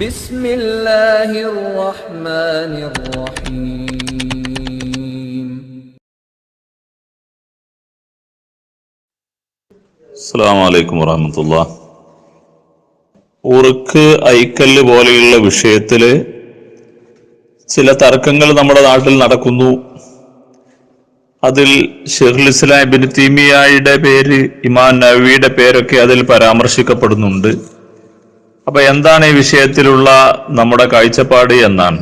بسم الله الرحمن الرحيم അസ്സാം വലൈക്കും വറഹമത്തുള്ള ഉറുക്ക് ഐക്കല്ല് പോലെയുള്ള വിഷയത്തില് ചില തർക്കങ്ങൾ നമ്മുടെ നാട്ടിൽ നടക്കുന്നു അതിൽ ഷെഹുൽ ഇസ്ലാം ബിൻ തീമിയായുടെ പേര് ഇമാൻ നവിയുടെ പേരൊക്കെ അതിൽ പരാമർശിക്കപ്പെടുന്നുണ്ട് അപ്പൊ എന്താണ് ഈ വിഷയത്തിലുള്ള നമ്മുടെ കാഴ്ചപ്പാട് എന്നാണ്.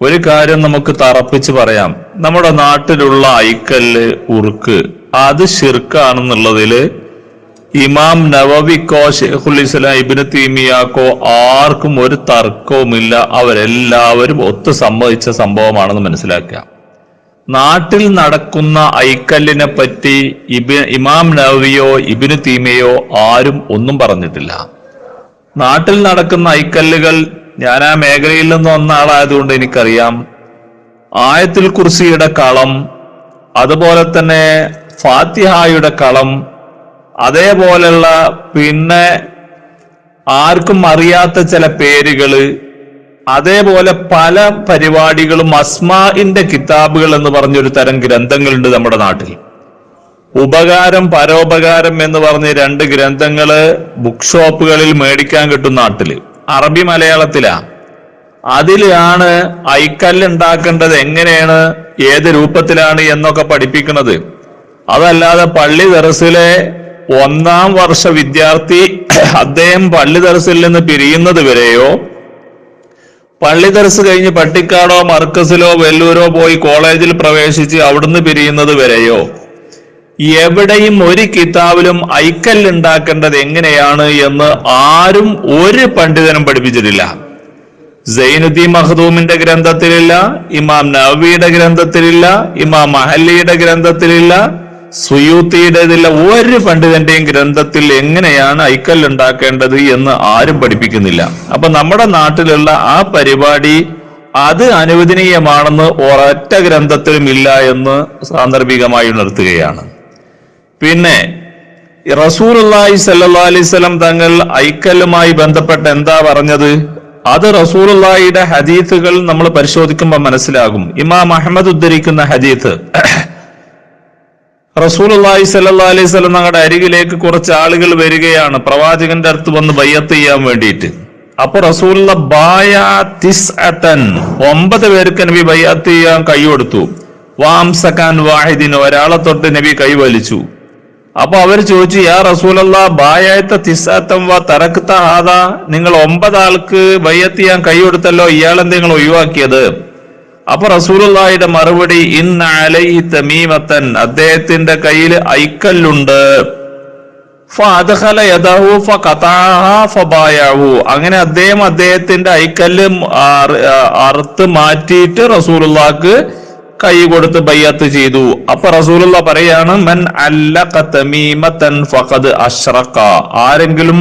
ഒരു കാര്യം നമുക്ക് തറപ്പിച്ച് പറയാം. നമ്മുടെ നാട്ടിലുള്ള ഐക്കല്ല് ഉറുക്ക് അത് ഷിർക്കാണെന്നുള്ളതിൽ ഇമാം നവവിക്കോ ഷെയ്ഖുൽ ഇസ്ലാം ഇബിന് തീമിയാക്കോ ആർക്കും ഒരു തർക്കവുമില്ല. അവരെല്ലാവരും ഒത്തു സമ്മതിച്ച സംഭവമാണെന്ന് മനസ്സിലാക്കുക. നാട്ടിൽ നടക്കുന്ന ഐക്കല്ലിനെ പറ്റി ഇബി ഇമാം നവവിയോ ഇബിന് തീമയോ ആരും ഒന്നും പറഞ്ഞിട്ടില്ല. നാട്ടിൽ നടക്കുന്ന ഐക്കല്ലുകൾ ഞാൻ ആ മേഖലയിൽ നിന്ന് വന്ന ആളായതുകൊണ്ട് എനിക്കറിയാം. ആയത്തിൽ കുർസിയുടെ കളം അതുപോലെ തന്നെ ഫാത്തിഹായുടെ കളം അതേപോലെയുള്ള പിന്നെ ആർക്കും അറിയാത്ത ചില പേരുകൾ അതേപോലെ പല പരിപാടികളും അസ്മാഇന്റെ കിതാബുകൾ എന്ന് പറഞ്ഞൊരു തരം ഗ്രന്ഥങ്ങളുണ്ട് നമ്മുടെ നാട്ടിൽ. ഉപകാരം പരോപകാരം എന്ന് പറഞ്ഞ് രണ്ട് ഗ്രന്ഥങ്ങൾ ബുക്ക് ഷോപ്പുകളിൽ മേടിക്കാൻ കിട്ടും നാട്ടിൽ. അറബി മലയാളത്തിലാ. അതിലാണ് ഉണ്ടാക്കേണ്ടത് എങ്ങനെയാണ് ഏത് രൂപത്തിലാണ് എന്നൊക്കെ പഠിപ്പിക്കുന്നത്. അതല്ലാതെ പള്ളി തെറസിലെ ഒന്നാം വർഷ വിദ്യാർത്ഥി അദ്ദേഹം പള്ളി തെറസിൽ നിന്ന് പിരിയുന്നത് വരെയോ പള്ളി തെറസ് കഴിഞ്ഞ് പട്ടിക്കാടോ മർക്കസിലോ വെല്ലൂരോ പോയി കോളേജിൽ പ്രവേശിച്ച് അവിടുന്ന് പിരിയുന്നത് വരെയോ എവിടെയും ഒരു കിതാബിലും ഐക്കല്ലുണ്ടാക്കേണ്ടത് എങ്ങനെയാണ് എന്ന് ആരും ഒരു പണ്ഡിതനും പഠിപ്പിച്ചിട്ടില്ല. സൈനുദ്ദീൻ മഹദൂമിന്റെ ഗ്രന്ഥത്തിലില്ല ഇമാം നവിയുടെ ഗ്രന്ഥത്തിലില്ല ഇമാം മഹല്ലിയുടെ ഗ്രന്ഥത്തിലില്ല സുയൂത്തിയുടേതില്ല. ഒരു പണ്ഡിതന്റെയും ഗ്രന്ഥത്തിൽ എങ്ങനെയാണ് ഐക്കല്ലുണ്ടാക്കേണ്ടത് എന്ന് ആരും പഠിപ്പിക്കുന്നില്ല. അപ്പൊ നമ്മുടെ നാട്ടിലുള്ള ആ പരിപാടി അത് അനുവദനീയമാണെന്ന് ഒരൊറ്റ ഗ്രന്ഥത്തിലും ഇല്ല എന്ന് സാന്ദർഭികമായി ഉണർത്തുകയാണ്. പിന്നെ റസൂലുള്ളാഹി സല്ലാ അലൈഹി വസല്ലം തങ്ങൾ ഐക്കല്ലുമായി ബന്ധപ്പെട്ട് എന്താ പറഞ്ഞത്? അത് റസൂലുള്ളാഹിയുടെ ഹദീത്തുകൾ നമ്മൾ പരിശോധിക്കുമ്പോൾ മനസ്സിലാകും. ഇമാം അഹമ്മദ് ഉദ്ധരിക്കുന്ന ഹദീത്ത് റസൂലുള്ളാഹി സല്ലാ അലൈഹി വസല്ലം ഞങ്ങളുടെ അരികിലേക്ക് കുറച്ച് ആളുകൾ വരികയാണ്. പ്രവാചകന്റെ അടുത്ത് വന്ന് ബയ്യത്ത് ചെയ്യാൻ വേണ്ടിയിട്ട്. അപ്പൊ റസൂലുള്ള ബായ ഒമ്പത് പേർക്ക് നബി ബയ്യാത്ത് ചെയ്യാൻ കൈ കൊടുത്തു. വാംസക്കാൻ വാഹിദിന് ഒരാളെ തൊട്ട് നബി കൈ വലിച്ചു അപ്പൊ അവർ ചോദിച്ചു യാ റസൂലല്ല ബായത്ത തിസാത്തം വാ തറക്ത ആദാ നിങ്ങൾ ഒമ്പതാൾക്ക് ബയ്യത്ത് ചെയ്യാൻ കൈ കൊടുത്തല്ലോ ഇയാളെന്ത് നിങ്ങൾ ഒഴിവാക്കിയത്? അപ്പൊ റസൂലുള്ളാഹിയുടെ മറുപടി ഇന്ന് അലൈഹി തമീമത്തൻ അദ്ദേഹത്തിന്റെ കയ്യിൽ ഐക്കല്ലുണ്ട് അങ്ങനെ അദ്ദേഹം അദ്ദേഹത്തിന്റെ ഐക്കല്ല് അറ- അറുത്ത് മാറ്റിയിട്ട് റസൂലുള്ളാഹിക്ക് കൈ കൊടുത്ത് ബയ്യത്ത് ചെയ്തു. അപ്പൊ റസൂലുള്ള പറയാണ് മൻ ഫഖദ് അഷ്റക്ക ആരെങ്കിലും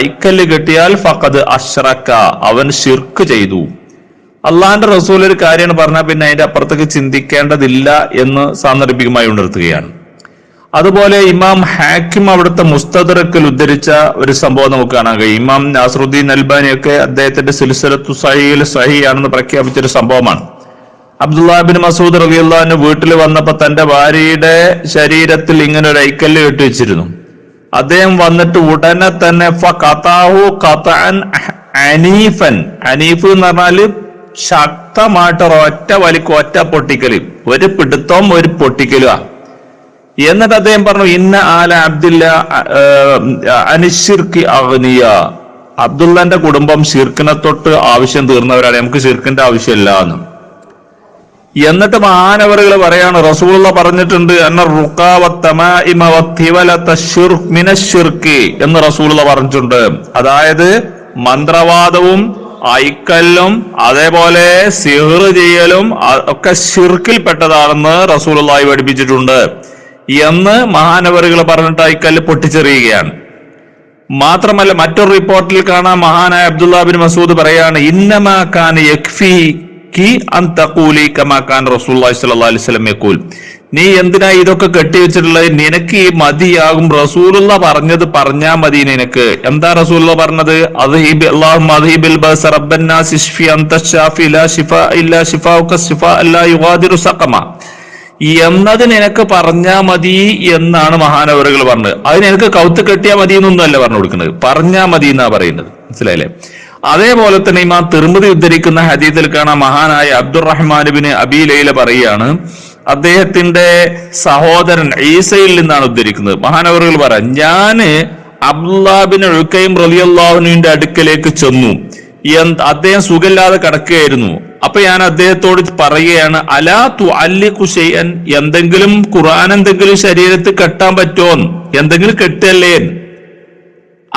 ഐക്കല്ല് കെട്ടിയാൽ ഫഖദ് അഷ്റക്ക അവൻ ഷിർക്ക് ചെയ്തു. അള്ളാന്റെ റസൂൽ ഒരു കാര്യമാണ് പറഞ്ഞാൽ പിന്നെ അതിന്റെ അപ്പുറത്തേക്ക് ചിന്തിക്കേണ്ടതില്ല എന്ന് സാന്ദർഭികമായി ഉണർത്തുകയാണ്. അതുപോലെ ഇമാം ഹാക്കിം അവിടുത്തെ മുസ്തദറക്കിൽ ഉദ്ധരിച്ച ഒരു സംഭവം നമുക്ക് കാണാൻ കഴിയും. ഇമാം നാസറുദ്ദീൻ അൽബാനിയൊക്കെ അദ്ദേഹത്തിന്റെ സിൽസിലത്തു സഹിയിൽ സഹി ആണെന്ന് പ്രഖ്യാപിച്ച ഒരു സംഭവമാണ്. അബ്ദുല്ലാബിൻ മസൂദ് റബിയുള്ളഹാന് വീട്ടിൽ വന്നപ്പോ തന്റെ ഭാര്യയുടെ ശരീരത്തിൽ ഇങ്ങനെ ഒരു ഐക്കല്ല് കെട്ടി വെച്ചിരുന്നു. അദ്ദേഹം വന്നിട്ട് ഉടനെ തന്നെ അനീഫൻ. അനീഫ് എന്ന് പറഞ്ഞാൽ ശക്തമായിട്ട് ഒറ്റ വലിക്ക് ഒറ്റ പൊട്ടിക്കൽ. ഒരു പിടുത്തം ഒരു പൊട്ടിക്കലുമാ എന്നിട്ട് അദ്ദേഹം പറഞ്ഞു ഇന്ന ആല അബ്ദുല്ല അനിഷിർക്ക് അഗ്നിയ. അബ്ദുള്ളന്റെ കുടുംബം ഷിർക്കിനെ തൊട്ട് ആവശ്യം തീർന്നവരാണ്. നമുക്ക് ഷിർക്കിന്റെ ആവശ്യമില്ല എന്ന്. എന്നിട്ട് മാനവറുകൾ പറയാണ് റസൂള്ള പറഞ്ഞിട്ടുണ്ട് എന്ന റുക്കാവത്തമിനഷിർക്ക് എന്ന് റസൂള്ള പറഞ്ഞിട്ടുണ്ട്. അതായത് മന്ത്രവാദവും ഐക്കല്ലും അതേപോലെ സിഹർ ചെയ്യലും ഒക്കെ ഷിർക്കിൽപ്പെട്ടതാണെന്ന് റസൂലുള്ളാഹി പഠിപ്പിച്ചിട്ടുണ്ട്. എന്ന് മഹാനവറുകൾ പറഞ്ഞിട്ട് ഐക്കല്ല് പൊട്ടിച്ചെറിയുകയാണ്. മാത്രമല്ല മറ്റൊരു റിപ്പോർട്ടിൽ കാണാം മഹാനായ അബ്ദുല്ലാ ബിൻ മസൂദ് പറയാണ് ഇന്നമാക്കാൻ നീ എന്തിനാ ഇതൊക്കെ കെട്ടിവെച്ചിട്ടുള്ളത്? നിനക്ക് ഈ മതിയാകും. റസൂലുള്ള പറഞ്ഞത് പറഞ്ഞാ മതി നിനക്ക്. എന്താ റസൂലുള്ള പറഞ്ഞത്? എന്നത് നിനക്ക് പറഞ്ഞാ മതി എന്നാണ് മഹാനവറുകൾ പറഞ്ഞത്. അത് നിനക്ക് കൗത്ത് കെട്ടിയാ മതി എന്നൊന്നും അല്ല പറഞ്ഞു കൊടുക്കുന്നത്. പറഞ്ഞാ മതി എന്നാ പറയുന്നത്. മനസ്സിലായില്ലേ? അതേപോലെ തന്നെ ഇമാം തിരുമതി ഉദ്ധരിക്കുന്ന ഹദീത്തിൽ കാണാൻ മഹാനായ അബ്ദുറഹ്മാൻ ബിൻ ലൈല പറയാണ് അദ്ദേഹത്തിന്റെ സഹോദരൻ ഈസയിൽ നിന്നാണ് ഉദ്ധരിക്കുന്നത്. മഹാനവറുകൾ പറ ഞാൻ അബ്ദുല്ലാബിൻ ഒഴുക്കയും റലിയല്ലാഹുനുവിന്റെ അടുക്കലേക്ക് ചെന്നു. അദ്ദേഹം സുഖമില്ലാതെ കിടക്കുകയായിരുന്നു. അപ്പൊ ഞാൻ അദ്ദേഹത്തോട് പറയുകയാണ് അലാ തു അല്ലി കുശയൻ എന്തെങ്കിലും ഖുറാൻ എന്തെങ്കിലും ശരീരത്തിൽ കെട്ടാൻ പറ്റുമോ? എന്തെങ്കിലും കെട്ടല്ലേ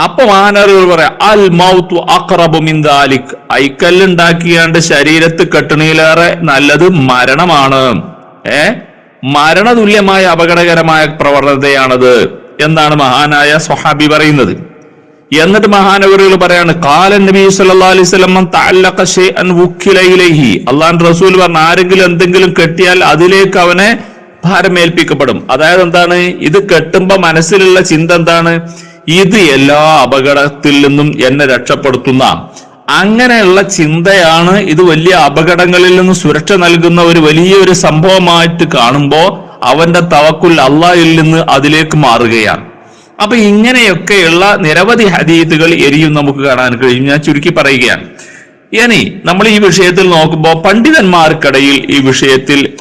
അപ്പൊ മഹാനറികൾ പറയാം അൽ മൗത്തു അക്രബുമിന്ദാലിക് ഐക്കല്ലുണ്ടാക്കിയാണ്ട് ശരീരത്ത് കെട്ടണിയിലേറെ നല്ലത് മരണമാണ്. ഏ? മരണതുല്യമായ അപകടകരമായ പ്രവണതയാണത്. എന്നാണ് മഹാനായ സ്വഹാബി പറയുന്നത്? എന്നിട്ട് മഹാനവറുകൾ പറയാണ് കാലൻ നബി സല്ലല്ലാഹു അലൈഹി റസൂൽ പറഞ്ഞ ആരെങ്കിലും എന്തെങ്കിലും കെട്ടിയാൽ അതിലേക്ക് അവനെ ഭാരമേൽപ്പിക്കപ്പെടും. അതായത് എന്താണ്? ഇത് കെട്ടുമ്പോ മനസ്സിലുള്ള ചിന്ത എന്താണ്? ഇത് എല്ലാ അപകടത്തിൽ നിന്നും എന്നെ രക്ഷപ്പെടുത്തുന്ന. അങ്ങനെയുള്ള ചിന്തയാണ് ഇത് വലിയ അപകടങ്ങളിൽ നിന്ന് സുരക്ഷ നൽകുന്ന ഒരു വലിയൊരു സംഭവമായിട്ട് കാണുമ്പോൾ അവന്റെ തവക്കുൽ അള്ളാഹിൽ നിന്ന് അതിലേക്ക് മാറുകയാണ്. അപ്പൊ ഇങ്ങനെയൊക്കെയുള്ള നിരവധി ഹദീത്തുകൾ എരിയും നമുക്ക് കാണാൻ കഴിയും. ഞാൻ ചുരുക്കി പറയുകയാണ്. ഇനി നമ്മൾ ഈ വിഷയത്തിൽ നോക്കുമ്പോൾ പണ്ഡിതന്മാർക്കിടയിൽ ഈ വിഷയത്തിൽ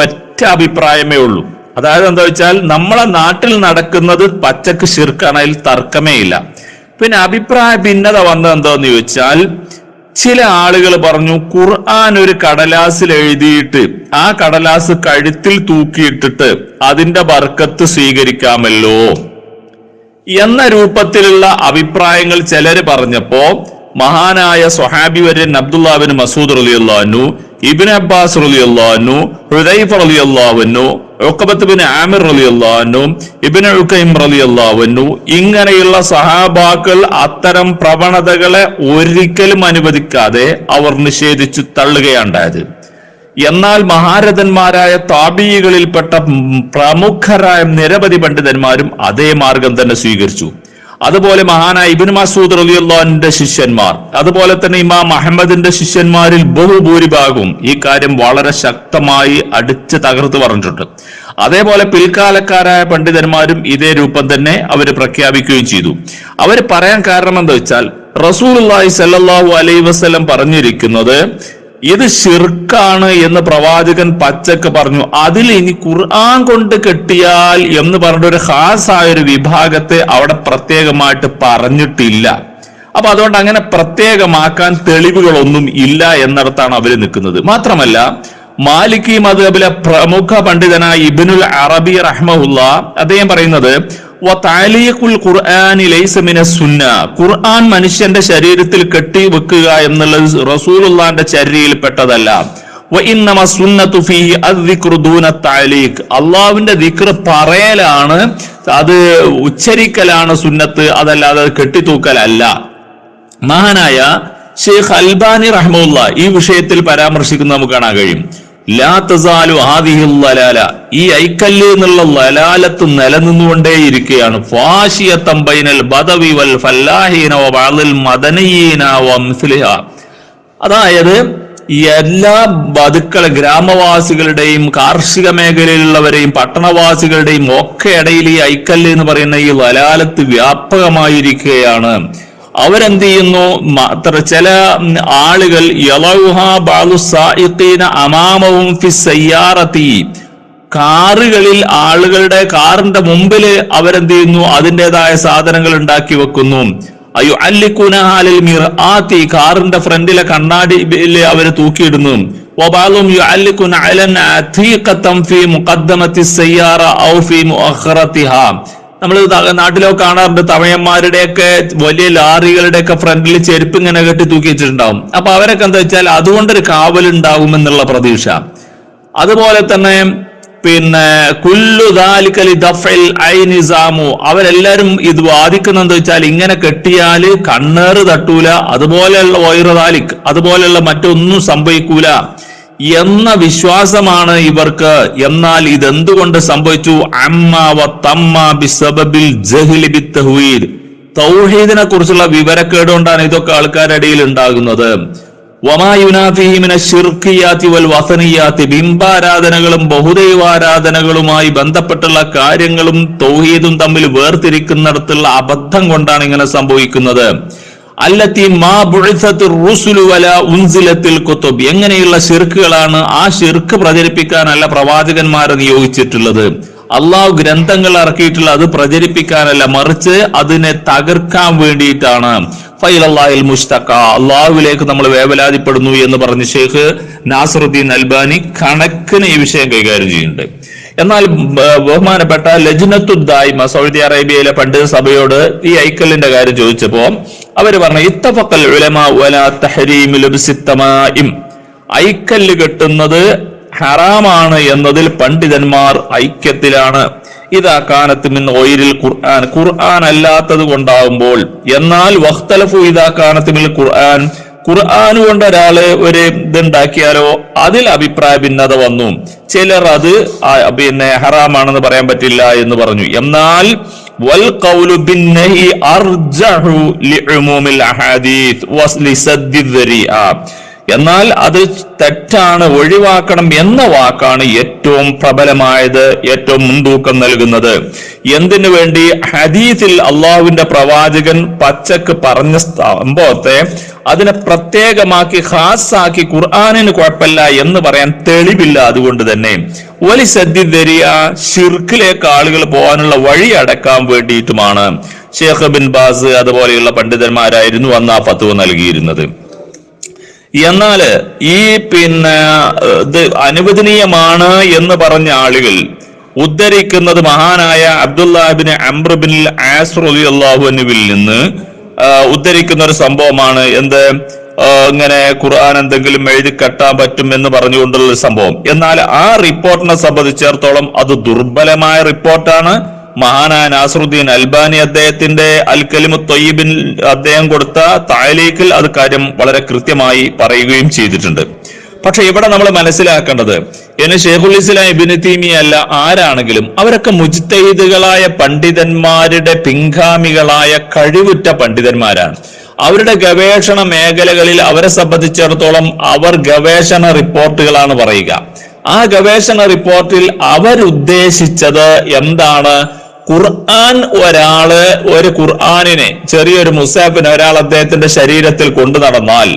ഒറ്റ അഭിപ്രായമേ ഉള്ളൂ. അതായത് എന്താ വെച്ചാൽ നമ്മളെ നാട്ടിൽ നടക്കുന്നത് പച്ചക്ക് ശിർക്കാണ് അതിൽ തർക്കമേ ഇല്ല. പിന്നെ അഭിപ്രായ ഭിന്നത വന്നത് എന്താന്ന് ചോദിച്ചാൽ ചില ആളുകൾ പറഞ്ഞു ഖുർആൻ ഒരു കടലാസിൽ എഴുതിയിട്ട് ആ കടലാസ് കഴുത്തിൽ തൂക്കിയിട്ടിട്ട് അതിന്റെ ബർക്കത്ത് സ്വീകരിക്കാമല്ലോ. എന്ന രൂപത്തിലുള്ള അഭിപ്രായങ്ങൾ ചിലര് പറഞ്ഞപ്പോ മഹാനായ സ്വഹാബി വര്യൻ അബ്ദുല്ലാബിൻ മസൂദ് റലിയല്ലാനു ഇബിൻ അബ്ബാസ് റലിയല്ലാനു ഹുദൈഫ് അൻഹു ഒക്കബത്ത് ബിൻ ആമിർ റലിയല്ലാനു ഇബിൻ ഉക്കൈം അൻഹു ഇങ്ങനെയുള്ള സഹാബാക്കൾ അത്തരം പ്രവണതകളെ ഒരിക്കലും അനുവദിക്കാതെ അവർ നിഷേധിച്ചു തള്ളുകയുണ്ടായത്. എന്നാൽ മഹാരഥന്മാരായ താബീകളിൽപ്പെട്ട പ്രമുഖരായ നിരവധി പണ്ഡിതന്മാരും അതേ മാർഗം തന്നെ സ്വീകരിച്ചു. അതുപോലെ മഹാനായ ഇബിൻ മസൂദ് റലിയുള്ളാന്റെ ശിഷ്യന്മാർ അതുപോലെ തന്നെ ഇമാം അഹമ്മദിന്റെ ശിഷ്യന്മാരിൽ ബഹുഭൂരിഭാഗവും ഈ കാര്യം വളരെ ശക്തമായി അടിച്ച് തകർത്ത് പറഞ്ഞിട്ടുണ്ട്. അതേപോലെ പിൽക്കാലക്കാരായ പണ്ഡിതന്മാരും ഇതേ രൂപം തന്നെ അവർ പ്രഖ്യാപിക്കുകയും ചെയ്തു. അവർ പറയാൻ കാരണം എന്താ വെച്ചാൽ റസൂൽ സല്ലാഹു അലൈഹി വസല്ലം പറഞ്ഞിരിക്കുന്നത് ഇത് ഷിർക്കാണ് എന്ന് പ്രവാചകൻ പച്ചക്ക് പറഞ്ഞു. അതിൽ ഇനി ഖുർആൻ കൊണ്ട് കെട്ടിയാൽ എന്ന് പറഞ്ഞ ഒരു ഹാസായ ഒരു വിഭാഗത്തെ അവിടെ പ്രത്യേകമായിട്ട് പറഞ്ഞിട്ടില്ല. അപ്പൊ അതുകൊണ്ട് അങ്ങനെ പ്രത്യേകമാക്കാൻ തെളിവുകളൊന്നും ഇല്ല എന്നിടത്താണ് അവർ നിൽക്കുന്നത്. മാത്രമല്ല മാലിക്കി മദ്ഹബിലെ പ്രമുഖ പണ്ഡിതനായ ഇബ്നുൽ അറബി റഹ്മുല്ല അദ്ദേഹം പറയുന്നത് ഖുർആൻ മനുഷ്യന്റെ ശരീരത്തിൽ കെട്ടി വെക്കുക എന്നുള്ളത് റസൂലുള്ളാന്റെ പെട്ടതല്ല അള്ളാവിന്റെ ദിക്ർ പറയലാണ് അത് ഉച്ചരിക്കലാണ് സുന്നത്ത് അതല്ലാതെ അത് കെട്ടിത്തൂക്കലല്ല. മഹാനായ ഷെയ്ഖ് അൽബാനി റഹ്മുല്ല ഈ വിഷയത്തിൽ പരാമർശിക്കുന്ന നമുക്ക് കാണാൻ കഴിയും. ലാ തസാലു ആദിഹിൽ ലലാല ഈ ഐക്കല്ല് എന്നുള്ള ലലാലത്ത് നിലനിന്നുകൊണ്ടേയിരിക്കുകയാണ്. ഫാഷിയത്തം വൽ ഫല്ലാഹീന വ ബഅദിൽ മദനിയീന വ മിസ്ലിഹ. അതായത് എല്ലാ ബതുക്കളെ ഗ്രാമവാസികളുടെയും കാർഷിക മേഖലയിലുള്ളവരെയും പട്ടണവാസികളുടെയും ഒക്കെ ഇടയിൽ ഈ ഐക്കല്ല് എന്ന് പറയുന്ന ഈ ലലാലത്ത് വ്യാപകമായിരിക്കുകയാണ്. അവരെന്ത് ചെയ്യുന്നു മാത്ര ചില ഉം, ആളുകൾ യലൗഹ ബാലു സായിഖീന അമാമവും ഫി സയ്യാറത്തി കാറുകളിൽ ആളുകളുടെ കാറിന്റെ മുമ്പിൽ അവരെന്ത് ചെയ്യുന്നു അതിൻ്റെതായ സാധനങ്ങൾ ഉണ്ടാക്കി വെക്കുന്നു അയ്യോ അല്ലിക്കുനഹാലിൽ മീർ ആത്തി കാറിന്റെ ഫ്രണ്ടിലെ കണ്ണാടിയിൽ അവര് തൂക്കിയിടുന്നു وبعضهم يعلقون على عتيقة في مقدمة السيارة أو في مؤخرتها നമ്മൾ നാട്ടിലൊക്കെ കാണാറുണ്ട് തമയന്മാരുടെയൊക്കെ വലിയ ലാറികളുടെയൊക്കെ ഫ്രണ്ടിൽ ചെരുപ്പ് ഇങ്ങനെ കെട്ടി തൂക്കി വെച്ചിട്ടുണ്ടാവും. അപ്പൊ അവരൊക്കെ എന്താ വെച്ചാൽ അതുകൊണ്ടൊരു ഉണ്ടാവും എന്നുള്ള പ്രതീക്ഷ. അതുപോലെ തന്നെ പിന്നെ കുല്ലു ദാലിക്കലി ദഫൽ ഐനിസാമു അവരെല്ലാരും ഇത് വാദിക്കുന്ന എന്താ വെച്ചാൽ ഇങ്ങനെ കെട്ടിയാൽ കണ്ണേറ് തട്ടൂല അതുപോലെയുള്ള വൈറദാലിക് അതുപോലെയുള്ള മറ്റൊന്നും സംഭവിക്കൂല. എന്ന വിശ്വാസമാണ് ഇവർക്ക്. എന്നാൽ ഇതെന്തുകൊണ്ട് സംഭവിച്ചു? അമ്മ വ തമ്മ ബിസബബിൽ ജഹ്ലി ബിത്തഹ്വീദ് തൗഹീദിനെ കുറിച്ചുള്ള വിവരക്കേട് കൊണ്ടാണ് ഇതൊക്കെ ആൾക്കാരുടെ ഇടയിൽ ഉണ്ടാകുന്നത്. വമാ യുനാഫിഹിമിന ഷിർക്കിയാത്തി വൽ ബിംബാരാധനകളും ബഹുദൈവാരാധനകളുമായി ബന്ധപ്പെട്ടുള്ള കാര്യങ്ങളും തൗഹീദും തമ്മിൽ വേർതിരിക്കുന്നിടത്തുള്ള അബദ്ധം കൊണ്ടാണ് ഇങ്ങനെ സംഭവിക്കുന്നത്. റുസുലു എങ്ങനെയുള്ള ഷിർക്കുകളാണ് ആ ഷിർക്ക് പ്രചരിപ്പിക്കാനല്ല പ്രവാചകന്മാരെ നിയോഗിച്ചിട്ടുള്ളത്? അള്ളാഹു ഗ്രന്ഥങ്ങൾ ഇറക്കിയിട്ടുള്ള അത് പ്രചരിപ്പിക്കാനല്ല മറിച്ച് അതിനെ തകർക്കാൻ വേണ്ടിയിട്ടാണ്. ഫൈലല്ലാഹിൽ മുഷ്തഖ അള്ളാഹുവിലേക്ക് നമ്മൾ വേവലാതിപ്പെടുന്നു എന്ന് പറഞ്ഞ് ഷെയ്ഖ് നാസറുദ്ദീൻ അൽബാനി കണക്കിന് ഈ വിഷയം കൈകാര്യം ചെയ്യുന്നുണ്ട്. എന്നാൽ ബഹുമാനപ്പെട്ട ലജ്നത്തുദ്ദായ്മ സൗദി അറേബ്യയിലെ പണ്ഡിത സഭയോട് ഈ ഐക്കലിന്റെ കാര്യം ചോദിച്ചപ്പോ അവർ പറഞ്ഞു ഇത്തഫക്കൽ ഉലമ വലാ തഹരീമി ലബ്സി തമായിം ഐക്കല്ല് കെട്ടുന്നത് ഹറാമാണ് എന്നതിൽ പണ്ഡിതന്മാർ ഐക്യത്തിലാണ്. ഇതാ കാനത്ത് മിൻ ഒയിരിൽ ഖുർആൻ. ഖുർആൻ അല്ലാത്തത് കൊണ്ടാവുമ്പോൾ എന്നാൽ വഖ്തലഫു ഇതാ കാനത്ത് ഖുർആൻ. ഖുർആൻ കൊണ്ട് ഒരാൾ ഒരു ഇതുണ്ടാക്കിയാലോ അതിൽ അഭിപ്രായ ഭിന്നത വന്നു. ചിലർ അത് പിന്നെ ഹറാമാണെന്ന് പറയാൻ പറ്റില്ല എന്ന് പറഞ്ഞു. എന്നാൽ വൽ ഖൗലു അർജഹു വസ്ലി എന്നാൽ അത് തെറ്റാണ് ഒഴിവാക്കണം എന്ന വാക്കാണ് ഏറ്റവും പ്രബലമായത് ഏറ്റവും മുൻതൂക്കം നൽകുന്നത്. എന്തിനു വേണ്ടി? ഹദീസിൽ അള്ളാഹുവിന്റെ പ്രവാചകൻ പച്ചക്ക് പറഞ്ഞ സംഭവത്തെ അതിനെ പ്രത്യേകമാക്കി ഹാസാക്കി ഖുർആാനിന് കുഴപ്പമില്ല എന്ന് പറയാൻ തെളിവില്ല അതുകൊണ്ട് തന്നെ. വലി സദ്യധരിയ ഷിർക്കിലേക്ക് ആളുകൾ പോകാനുള്ള വഴി അടക്കാൻ വേണ്ടിയിട്ടുമാണ്. ഷേഖ് ബിൻ ബാസ് അതുപോലെയുള്ള പണ്ഡിതന്മാരായിരുന്നു അന്ന് ആ പത്തുവ നൽകിയിരുന്നത്. എന്നാൽ ഈ പിന്നെ അനുവദനീയമാണ് എന്ന് പറഞ്ഞ ആളുകൾ ഉദ്ധരിക്കുന്നത് മഹാനായ അബ്ദുല്ലാബിൻ അംബ്രബിൻ ആസ് അള്ളാഹുനുവിൽ നിന്ന് ഉദ്ധരിക്കുന്ന ഒരു സംഭവമാണ്. എന്ത്? ഇങ്ങനെ ഖുർആൻ എന്തെങ്കിലും എഴുതി കെട്ടാൻ പറ്റും എന്ന് പറഞ്ഞുകൊണ്ടുള്ള സംഭവം. എന്നാൽ ആ റിപ്പോർട്ടിനെ സംബന്ധിച്ചിടത്തോളം അത് ദുർബലമായ റിപ്പോർട്ടാണ്. മഹാനായ നാസറുദ്ദീൻ അൽബാനി അദ്ദേഹത്തിന്റെ അൽ കലിമു തൊയ്യബിൻ അദ്ദേഹം കൊടുത്ത തായലീക്കിൽ അത് കാര്യം വളരെ കൃത്യമായി പറയുകയും ചെയ്തിട്ടുണ്ട്. പക്ഷെ ഇവിടെ നമ്മൾ മനസ്സിലാക്കേണ്ടത് എന്നെ ഷെയ്ഖുൽ ഇസ്ലാം ഇബിന് തീമി അല്ല ആരാണെങ്കിലും അവരൊക്കെ മുജ്തഹിദുകളായ പണ്ഡിതന്മാരുടെ പിൻഗാമികളായ കഴിവുറ്റ പണ്ഡിതന്മാരാണ്. അവരുടെ ഗവേഷണ മേഖലകളിൽ അവരെ സംബന്ധിച്ചിടത്തോളം അവർ ഗവേഷണ റിപ്പോർട്ടുകളാണ് പറയുക. ആ ഗവേഷണ റിപ്പോർട്ടിൽ അവരുദ്ദേശിച്ചത് എന്താണ്? ഖുർആൻ ഒരാൾ ഒരു ഖുർആാനിനെ ചെറിയൊരു മുസാഫിന് ഒരാൾ അദ്ദേഹത്തിന്റെ ശരീരത്തിൽ കൊണ്ടു നടന്നാൽ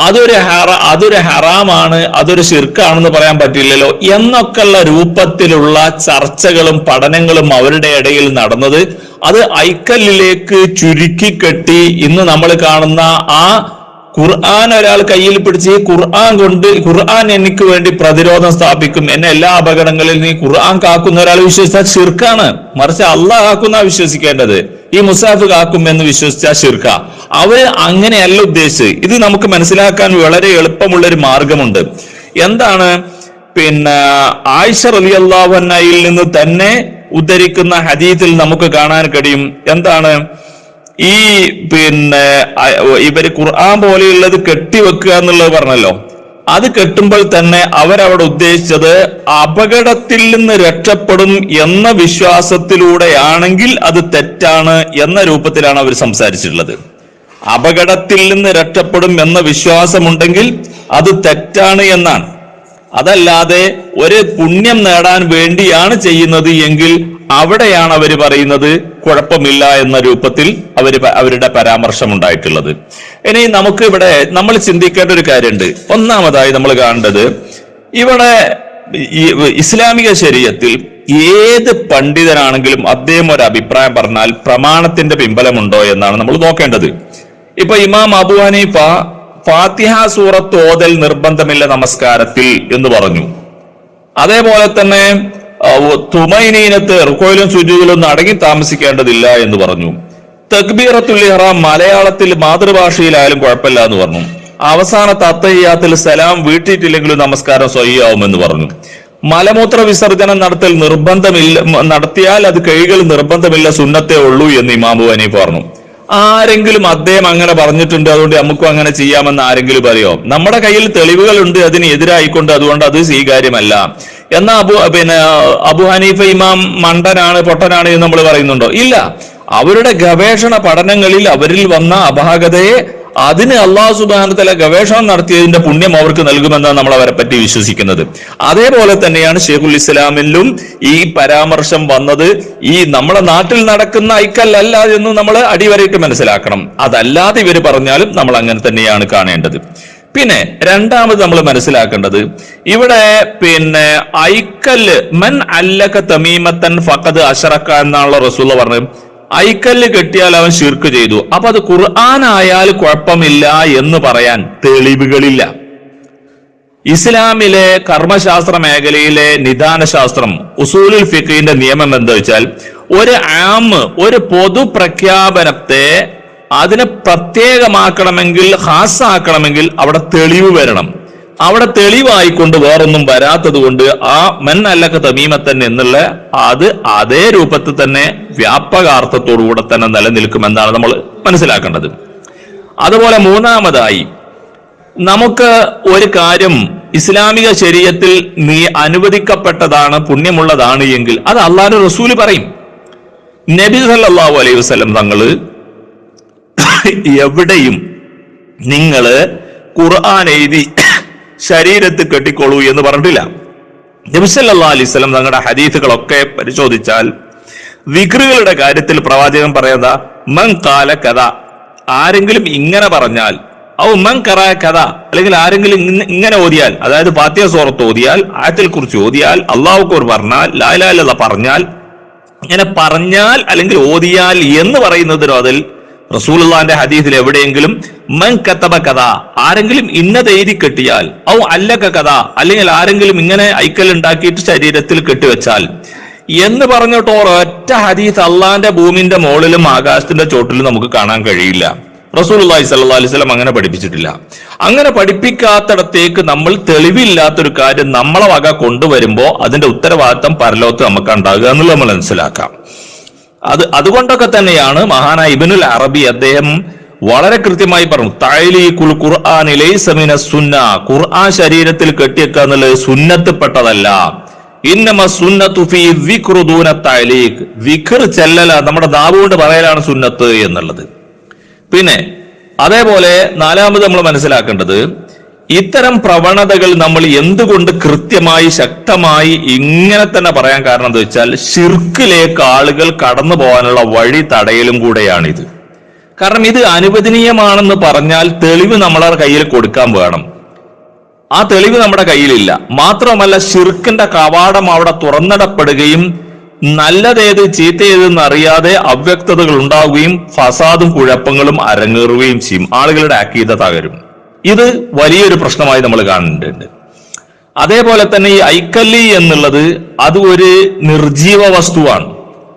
അതൊരു ഹറ അതൊരു ഹറാമാണ് അതൊരു ശിർക്കാണെന്ന് പറയാൻ പറ്റില്ലല്ലോ എന്നൊക്കെയുള്ള രൂപത്തിലുള്ള ചർച്ചകളും പഠനങ്ങളും അവരുടെ ഇടയിൽ നടന്നത് അത് ഐക്കല്ലിലേക്ക് ചുരുക്കി കെട്ടി ഇന്ന് നമ്മൾ കാണുന്ന ആ ഖുർആൻ ഒരാൾ കയ്യിൽ പിടിച്ച് ഖുർആൻ കൊണ്ട് ഖുർആൻ എനിക്ക് വേണ്ടി പ്രതിരോധം സ്ഥാപിക്കും. എന്നെ എല്ലാ അപകടങ്ങളിൽ നീ ഖുർആൻ കാക്കുന്ന ഒരാൾ വിശ്വസിച്ചാൽ ഷിർക്കാണ് മറിച്ച് അള്ളാഹ് കാക്കുന്ന വിശ്വസിക്കേണ്ടത്. ഈ മുസാഫ് കാക്കും എന്ന് വിശ്വസിച്ചാൽ ഷിർക്ക അവർ അങ്ങനെയല്ല ഉദ്ദേശിച്ചത്. ഇത് നമുക്ക് മനസ്സിലാക്കാൻ വളരെ എളുപ്പമുള്ള ഒരു മാർഗമുണ്ട്. എന്താണ്? പിന്നെ ആയിഷ റലി അള്ളാഹുനയിൽ നിന്ന് തന്നെ ഉദ്ധരിക്കുന്ന ഹദീത്തിൽ നമുക്ക് കാണാൻ കഴിയും. എന്താണ്? ഈ പിന്നെ ഇവർ ഖുർആൻ പോലെയുള്ളത് കെട്ടിവെക്കുക എന്നുള്ളത് പറഞ്ഞല്ലോ. അത് കെട്ടുമ്പോൾ തന്നെ അവരവിടെ ഉദ്ദേശിച്ചത് അപകടത്തിൽ നിന്ന് രക്ഷപ്പെടും എന്ന വിശ്വാസത്തിലൂടെയാണെങ്കിൽ അത് തെറ്റാണ് എന്ന രൂപത്തിലാണ് അവർ സംസാരിച്ചിട്ടുള്ളത്. അപകടത്തിൽ നിന്ന് രക്ഷപ്പെടും എന്ന വിശ്വാസമുണ്ടെങ്കിൽ അത് തെറ്റാണ് എന്നാണ്. അതല്ലാതെ ഒരു പുണ്യം നേടാൻ വേണ്ടിയാണ് ചെയ്യുന്നത് എങ്കിൽ അവിടെയാണ് അവർ പറയുന്നത് കുഴപ്പമില്ല എന്ന രൂപത്തിൽ അവർ അവരുടെ പരാമർശം ഉണ്ടായിട്ടുള്ളത് ഇനി നമുക്ക് ഇവിടെ നമ്മൾ ചിന്തിക്കേണ്ട ഒരു കാര്യമുണ്ട്. ഒന്നാമതായി നമ്മൾ കാണേണ്ടത് ഇവിടെ ഇസ്ലാമിക ശരീരത്തിൽ ഏത് പണ്ഡിതനാണെങ്കിലും അദ്ദേഹം ഒരു അഭിപ്രായം പറഞ്ഞാൽ പ്രമാണത്തിന്റെ പിമ്പലമുണ്ടോ എന്നാണ് നമ്മൾ നോക്കേണ്ടത്. ഇപ്പൊ ഇമാം അബു ഹനീഫ ഫാത്തിഹ സൂറത്ത് ഓതൽ നിർബന്ധമില്ല നമസ്കാരത്തിൽ എന്ന് പറഞ്ഞു. അതേപോലെ തന്നെ തുമൈനീനത്ത് റുക്കോയിലും സുജൂദിലൊന്നും അടങ്ങി താമസിക്കേണ്ടതില്ല എന്ന് പറഞ്ഞു. തക്ബീറത്തുൽ ഇഹ്റാം മലയാളത്തിൽ മാതൃഭാഷയിലായാലും കുഴപ്പമില്ല എന്ന് പറഞ്ഞു. അവസാന തത്തയ്യാത്തിൽ സലാം വീട്ടിയിട്ടില്ലെങ്കിലും നമസ്കാരം സ്വയ്യാവുമെന്ന് പറഞ്ഞു. മലമൂത്ര വിസർജനം നടത്തൽ നിർബന്ധമില്ല നടത്തിയാൽ അത് കൈകൾ നിർബന്ധമില്ല സുന്നത്തേ ഉള്ളൂ എന്ന് ഇമാമു അനി പറഞ്ഞു. ആരെങ്കിലും അദ്ദേഹം അങ്ങനെ പറഞ്ഞിട്ടുണ്ട് അതുകൊണ്ട് നമുക്കും അങ്ങനെ ചെയ്യാമെന്ന് ആരെങ്കിലും പറയോ? നമ്മുടെ കയ്യിൽ തെളിവുകളുണ്ട് അതിന് എതിരായിക്കൊണ്ട് അതുകൊണ്ട് അത് സ്വീകാര്യമല്ല. എന്നാ അബു പിന്നെ അബു ഹനീഫ ഇമാം മണ്ടനാണ് പൊട്ടനാണ് എന്ന് നമ്മൾ പറയുന്നുണ്ടോ? ഇല്ല. അവരുടെ ഗവേഷണ പഠനങ്ങളിൽ അവരിൽ വന്ന അപാകതയെ അതിന് അള്ളാഹു സുബാനത്തിലെ ഗവേഷണം നടത്തിയതിന്റെ പുണ്യം അവർക്ക് നൽകുമെന്നാണ് നമ്മൾ അവരെ പറ്റി വിശ്വസിക്കുന്നത്. അതേപോലെ തന്നെയാണ് ഷെയ്ഖുൽ ഇസ്ലാമിലും ഈ പരാമർശം വന്നത്. ഈ നമ്മുടെ നാട്ടിൽ നടക്കുന്ന ഐക്കല്ലല്ല എന്ന് നമ്മൾ അടിവരയിട്ട് മനസ്സിലാക്കണം. അതല്ലാതെ ഇവർ പറഞ്ഞാലും നമ്മൾ അങ്ങനെ തന്നെയാണ് കാണേണ്ടത്. പിന്നെ രണ്ടാമത് നമ്മൾ മനസ്സിലാക്കേണ്ടത് ഇവിടെ പിന്നെ ഐക്കല്ല് മൻ അല്ലക തമീമത്തൻ ഫക്കത് അഷറക്ക എന്നുള്ള റസൂല പറഞ്ഞു ഐക്കല്ല് കെട്ടിയാൽ അവൻ ശിർക്ക് ചെയ്തു. അപ്പൊ അത് ഖുർആൻ ആയാൽ കുഴപ്പമില്ല എന്ന് പറയാൻ തെളിവുകളില്ല. ഇസ്ലാമിലെ കർമ്മശാസ്ത്ര മേഖലയിലെ നിദാനശാസ്ത്രം ഉസൂലുൽ ഫിഖിന്റെ നിയമം എന്താ വെച്ചാൽ ഒരു ആം ഒരു പൊതു പ്രഖ്യാപനത്തെ അതിനെ പ്രത്യേകമാക്കണമെങ്കിൽ ഹാസാക്കണമെങ്കിൽ അവിടെ തെളിവ് വരണം. അവിടെ തെളിവായിക്കൊണ്ട് വേറൊന്നും വരാത്തത് കൊണ്ട് ആ മൻ അല്ലക്ക തമീമത്തൻ എന്നുള്ള അത് അതേ രൂപത്തിൽ തന്നെ വ്യാപകാർത്ഥത്തോടുകൂടെ തന്നെ നിലനിൽക്കുമെന്നാണ് നമ്മൾ മനസ്സിലാക്കേണ്ടത്. അതുപോലെ മൂന്നാമതായി നമുക്ക് ഒരു കാര്യം ഇസ്ലാമിക ശരീരത്തിൽ നീ അനുവദിക്കപ്പെട്ടതാണ് പുണ്യമുള്ളതാണ് എങ്കിൽ അത് അള്ളാഹു റസൂൽ പറയും. നബി സല്ലാഹു അലൈഹി വസ്ലം തങ്ങൾ എവിടെയും നിങ്ങൾ ഖുർആൻ എഴുതി ശരീരത്ത് കെട്ടിക്കൊള്ളൂ എന്ന് പറഞ്ഞിട്ടില്ല. നബി സല്ലല്ലാഹു അലൈഹി വസല്ലം തങ്ങളുടെ ഹദീസുകളൊക്കെ പരിശോധിച്ചാൽ വിക്രുകളുടെ കാര്യത്തിൽ പ്രവാചകൻ പറയുന്ന മൻ കാല കഥ ആരെങ്കിലും ഇങ്ങനെ പറഞ്ഞാൽ ഔ മൻ കറ കഥ അല്ലെങ്കിൽ ആരെങ്കിലും ഇങ്ങനെ ഓതിയാൽ അതായത് ഫാത്തിയ സോറത്ത് ഓതിയാൽ ആയത്തിൽ കുറിച്ച് ഓതിയാൽ അള്ളാഹുക്കൂർ പറഞ്ഞാൽ ലാലാല പറഞ്ഞാൽ ഇങ്ങനെ പറഞ്ഞാൽ അല്ലെങ്കിൽ ഓതിയാൽ എന്ന് പറയുന്നതിനോ അതിൽ റസൂലുള്ളാന്റെ ഹദീസിൽ എവിടെയെങ്കിലും മൻ കത്തബ കഥ ആരെങ്കിലും ഇന്നത് എഴുതി കെട്ടിയാൽ ഔ അല്ലക കഥ അല്ലെങ്കിൽ ആരെങ്കിലും ഇങ്ങനെ ഐക്കൽ ഉണ്ടാക്കിയിട്ട് ശരീരത്തിൽ കെട്ടിവെച്ചാൽ. എന്ന് പറഞ്ഞിട്ട് ഒറ്റ ഹദീസ് അള്ളാന്റെ ഭൂമിന്റെ മുകളിലും ആകാശത്തിന്റെ ചോട്ടിലും നമുക്ക് കാണാൻ കഴിയില്ല. റസൂലുള്ളാഹി സല്ലാ അലൈഹി വസല്ലം അങ്ങനെ പഠിപ്പിച്ചിട്ടില്ല. അങ്ങനെ പഠിപ്പിക്കാത്തടത്തേക്ക് നമ്മൾ തെളിവില്ലാത്തൊരു കാര്യം നമ്മളെ വക കൊണ്ടുവരുമ്പോ അതിന്റെ ഉത്തരവാദിത്തം പരലോകത്ത് നമുക്ക് ഉണ്ടാകുക എന്നുള്ളത് നമ്മൾ മനസ്സിലാക്കാം. അത് അതുകൊണ്ടൊക്കെ തന്നെയാണ് മഹാനായ ഇബിനുൽ അറബി അദ്ദേഹം വളരെ കൃത്യമായി പറഞ്ഞു തൈലീഖുൽ ഖുർആനിലെ സമിന സുന്ന. ഖുർആൻ ശരീരത്തിൽ കെട്ടിയേക്കുക എന്നുള്ളത് സുന്നത്തിൽപ്പെട്ടതല്ല ഇന്നമ സുന്നത്തു ഫീ ചെല്ലല നമ്മുടെ നാവുകൊണ്ട് പറയലാണ് സുന്നത്ത് എന്നുള്ളത്. പിന്നെ അതേപോലെ നാലാമത് നമ്മൾ മനസ്സിലാക്കേണ്ടത് ഇത്തരം പ്രവണതകൾ നമ്മൾ എന്തുകൊണ്ട് കൃത്യമായി ശക്തമായി ഇങ്ങനെ തന്നെ പറയാൻ കാരണം എന്താ വെച്ചാൽ ഷിർക്കിലേക്ക് ആളുകൾ കടന്നു പോകാനുള്ള വഴി തടയലും കൂടെയാണിത്. കാരണം ഇത് അനുവദനീയമാണെന്ന് പറഞ്ഞാൽ തെളിവ് നമ്മളെ കയ്യിൽ കൊടുക്കാൻ വേണം. ആ തെളിവ് നമ്മുടെ കയ്യിലില്ല. മാത്രമല്ല ഷിർക്കിന്റെ കവാടം അവിടെ തുറന്നിടപ്പെടുകയും നല്ലതേത് ചീത്തയേതെന്ന് അറിയാതെ അവ്യക്തതകൾ ഉണ്ടാവുകയും ഫസാദും കുഴപ്പങ്ങളും അരങ്ങേറുകയും ചെയ്യും. ആളുകളുടെ അക്കീത തകരും. ഇത് വലിയൊരു പ്രശ്നമായി നമ്മൾ കാണുന്നുണ്ട്. അതേപോലെ തന്നെ ഈ ഐക്കല്ലി എന്നുള്ളത് അത് ഒരു നിർജീവ വസ്തുവാണ്.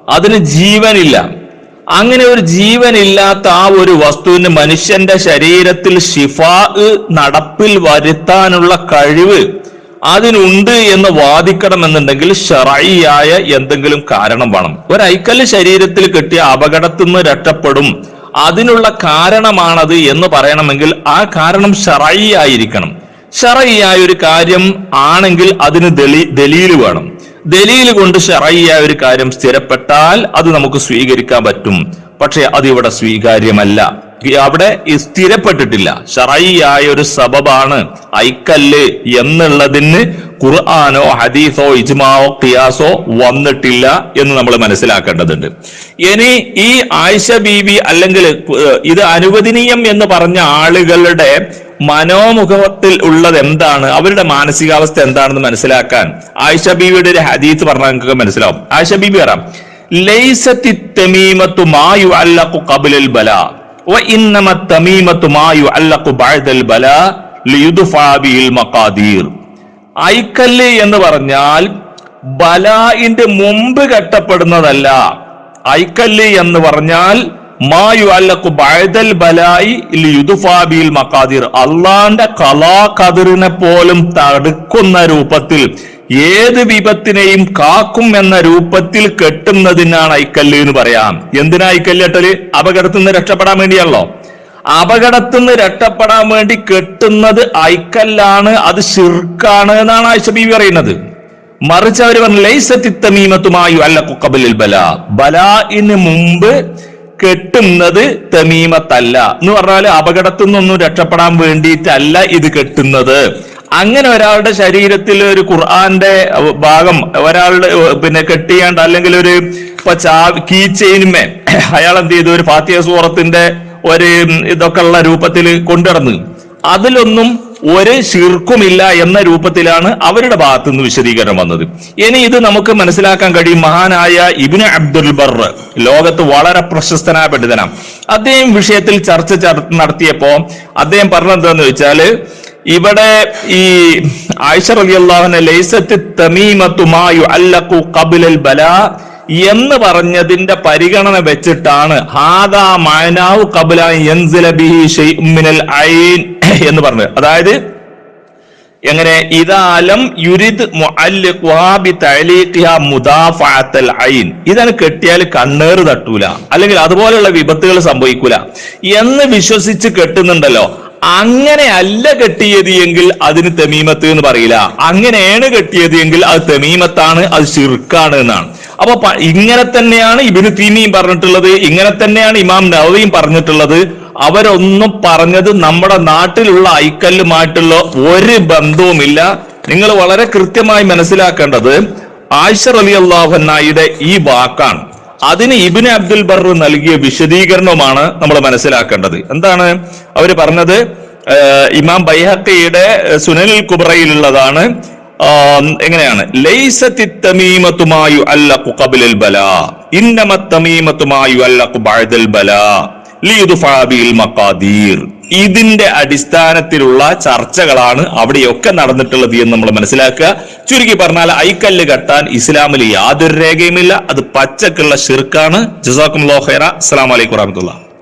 അതിന് ജീവനില്ല. അങ്ങനെ ഒരു ജീവനില്ലാത്ത ആ ഒരു വസ്തുവിന് മനുഷ്യന്റെ ശരീരത്തിൽ ഷിഫാ നടപ്പിൽ വരുത്താനുള്ള കഴിവ് അതിനുണ്ട് എന്ന് വാദിക്കണമെന്നുണ്ടെങ്കിൽ ഷറായിയായ എന്തെങ്കിലും കാരണം വേണം. ഒരു ഐക്കല്ല് ശരീരത്തിൽ കിട്ടിയ അപകടത്തിൽ നിന്ന് രക്ഷപ്പെടും. അതിനുള്ള കാരണമാണത് എന്ന് പറയണമെങ്കിൽ ആ കാരണം ഷറൈ ആയിരിക്കണം ഷറയ്യായ ഒരു കാര്യം ആണെങ്കിൽ അതിന് ദലി ദലീൽ വേണം. ദലീൽ കൊണ്ട് ഷറയ്യായ ഒരു കാര്യം സ്ഥിരപ്പെട്ടാൽ അത് നമുക്ക് സ്വീകരിക്കാൻ പറ്റും. പക്ഷെ അത് ഇവിടെ സ്വീകാര്യമല്ല. അവിടെ സ്ഥിരപ്പെട്ടിട്ടില്ല. ഷറയ്യായ ഒരു സബബാണ് ഐക്കല്ല് എന്നുള്ളതിന് ഖുർആാനോ ഹദീസോ ഇജ്മാവോ ഖിയാസോ വന്നിട്ടില്ല എന്ന് നമ്മൾ മനസ്സിലാക്കേണ്ടതുണ്ട്. ഇനി ഈ ആയിഷ ബീവി അല്ലെങ്കിൽ ഇത് അനുവദനീയം എന്ന് പറഞ്ഞ ആളുകളുടെ മനോമുഖത്തിൽ ഉള്ളത് എന്താണ്? അവരുടെ മാനസികാവസ്ഥ എന്താണെന്ന് മനസ്സിലാക്കാൻ ആയിഷ ബീബിയുടെ ഒരു ഹദീസ് പറഞ്ഞാൽ നിങ്ങൾക്ക് മനസ്സിലാവും. ആയിഷ ബീബി പറയാം ലൈസത്തി തമീമത്തു മാ യുഅല്ലഖു ഖബ്ലൽ ബലാ വ ഇന്നമ തമീമത്തു മാ യുഅല്ലഖു ബഅദൽ ഐക്കല്ല് എന്ന് പറഞ്ഞാൽ ബലായിന്റെ മുമ്പ് കെട്ടപ്പെടുന്നതല്ല. ഐക്കല്ല് എന്ന് പറഞ്ഞാൽ മായു അല്ലക്കു ബഴതൽ ബലായി യുദുഫാബിൽ മക്കാദിർ അള്ളാന്റെ കലാ കതിറിനെ പോലും തടുക്കുന്ന രൂപത്തിൽ ഏത് വിപത്തിനെയും കാക്കും എന്ന രൂപത്തിൽ കെട്ടുന്നതിനാണ് ഐക്കല്ല് എന്ന് പറയാം. എന്തിനാ ഐക്കല്ല് കെട്ടൽ? അപകടത്തിൽ നിന്ന് രക്ഷപ്പെടാൻ വേണ്ടിയാണല്ലോ. അപകടത്തിൽ നിന്ന് രക്ഷപ്പെടാൻ വേണ്ടി കെട്ടുന്നത് ഐക്കല്ലാണ് അത് ഷിർക്കാണ് എന്നാണ് ആയിഷ ബീവി പറയുന്നത്. മറിച്ച് അവർ പറഞ്ഞു ലൈസത്തി തമീമത്തുമായു അല്ല കുക്കബലിൽ ബല. ബലായിന് മുമ്പ് കെട്ടുന്നത് തമീമത്തല്ല. എന്ന് പറഞ്ഞാൽ അപകടത്തിൽ നിന്നൊന്നും രക്ഷപ്പെടാൻ വേണ്ടിയിട്ടല്ല ഇത് കെട്ടുന്നത്. അങ്ങനെ ഒരാളുടെ ശരീരത്തിൽ ഒരു ഖുർആന്റെ ഭാഗം ഒരാളുടെ പിന്നെ കെട്ടിയാണ്ട് അല്ലെങ്കിൽ ഒരു ഇപ്പൊ ചാ അയാൾ എന്ത് ചെയ്തു? ഒരു ഫാത്തിയ സൂറത്തിന്റെ ഒരു ഇതൊക്കെ ഉള്ള രൂപത്തിൽ കൊണ്ടുനടന്ന്. അതിലൊന്നും ഒരു ശിർക്കുമില്ല എന്ന രൂപത്തിലാണ് അവരുടെ ഭാഗത്തു നിന്ന് വിശദീകരണം വന്നത്. ഇനി ഇത് നമുക്ക് മനസ്സിലാക്കാൻ കഴിയും. മഹാനായ ഇബിന് അബ്ദുൽ ബർ ലോകത്ത് വളരെ പ്രശസ്തനായ പണ്ഡിതനാണ്. അദ്ദേഹം വിഷയത്തിൽ ചർച്ച ചർ- നടത്തിയപ്പോ അദ്ദേഹം പറഞ്ഞത് എന്താന്ന് വെച്ചാൽ ഇവിടെ ഈ ആയിഷ അള്ളാഹുനെ ലൈസത്ത് തമീമത്തുമായു അല്ലഖു കബിലൽ ബലാ എന്ന് പറഞ്ഞതിന്റെ പരിഗണന വെച്ചിട്ടാണ് ഹാദാ മഅനാഹു കബുല മിനൽ ഐൻ എന്ന് പറഞ്ഞത്. അതായത് എങ്ങനെ? ഇതാലം യുരിദ് ഐൻ. ഇതാണ് കെട്ടിയാൽ കണ്ണേറ് തട്ടൂല. അല്ലെങ്കിൽ അതുപോലെയുള്ള വിപത്തുകൾ സംഭവിക്കൂല. എന്ന് വിശ്വസിച്ച് കെട്ടുന്നുണ്ടല്ലോ. അങ്ങനെ അല്ല കെട്ടിയത് എങ്കിൽ അതിന് തെമീമത്ത് എന്ന് പറയില്ല. അങ്ങനെയാണ് കെട്ടിയത് എങ്കിൽ അത് തെമീമത്താണ് അത് ശിർക്കാണ് എന്നാണ്. അപ്പൊ ഇങ്ങനെ തന്നെയാണ് ഇബിന് തീമിയും പറഞ്ഞിട്ടുള്ളത് ഇങ്ങനെ തന്നെയാണ് ഇമാം നവവിയും പറഞ്ഞിട്ടുള്ളത്. അവരൊന്നും പറഞ്ഞത് നമ്മുടെ നാട്ടിലുള്ള ഐക്കല്ലുമായിട്ടുള്ള ഒരു ബന്ധവുമില്ല. നിങ്ങൾ വളരെ കൃത്യമായി മനസ്സിലാക്കേണ്ടത് ആയിഷർ അലി അള്ളാഹുനായിയുടെ ഈ വാക്കാണ്. അതിന് ഇബിന് അബ്ദുൽ ബർ നൽകിയ വിശദീകരണവുമാണ് നമ്മൾ മനസ്സിലാക്കേണ്ടത്. എന്താണ്? അവർ പറഞ്ഞത് ഇമാം ബൈഹക്കയുടെ സുനനിൽ കുബ്രയിലുള്ളതാണ്. ആം, എങ്ങനെയാണ്? ഇതിന്റെ അടിസ്ഥാനത്തിലുള്ള ചർച്ചകളാണ് അവിടെയൊക്കെ നടന്നിട്ടുള്ളത് എന്ന് നമ്മൾ മനസ്സിലാക്കുക. ചുരുക്കി പറഞ്ഞാൽ ഐക്കല്ല് കെട്ടാൻ ഇസ്ലാമിൽ യാതൊരു രേഖയുമില്ല. അത് പച്ചക്കുള്ള ഷിർക്കാണ് ജസാക്കും ലോഹേറ അസ്സാം വലൈക്കും വറഹമത്തുള്ള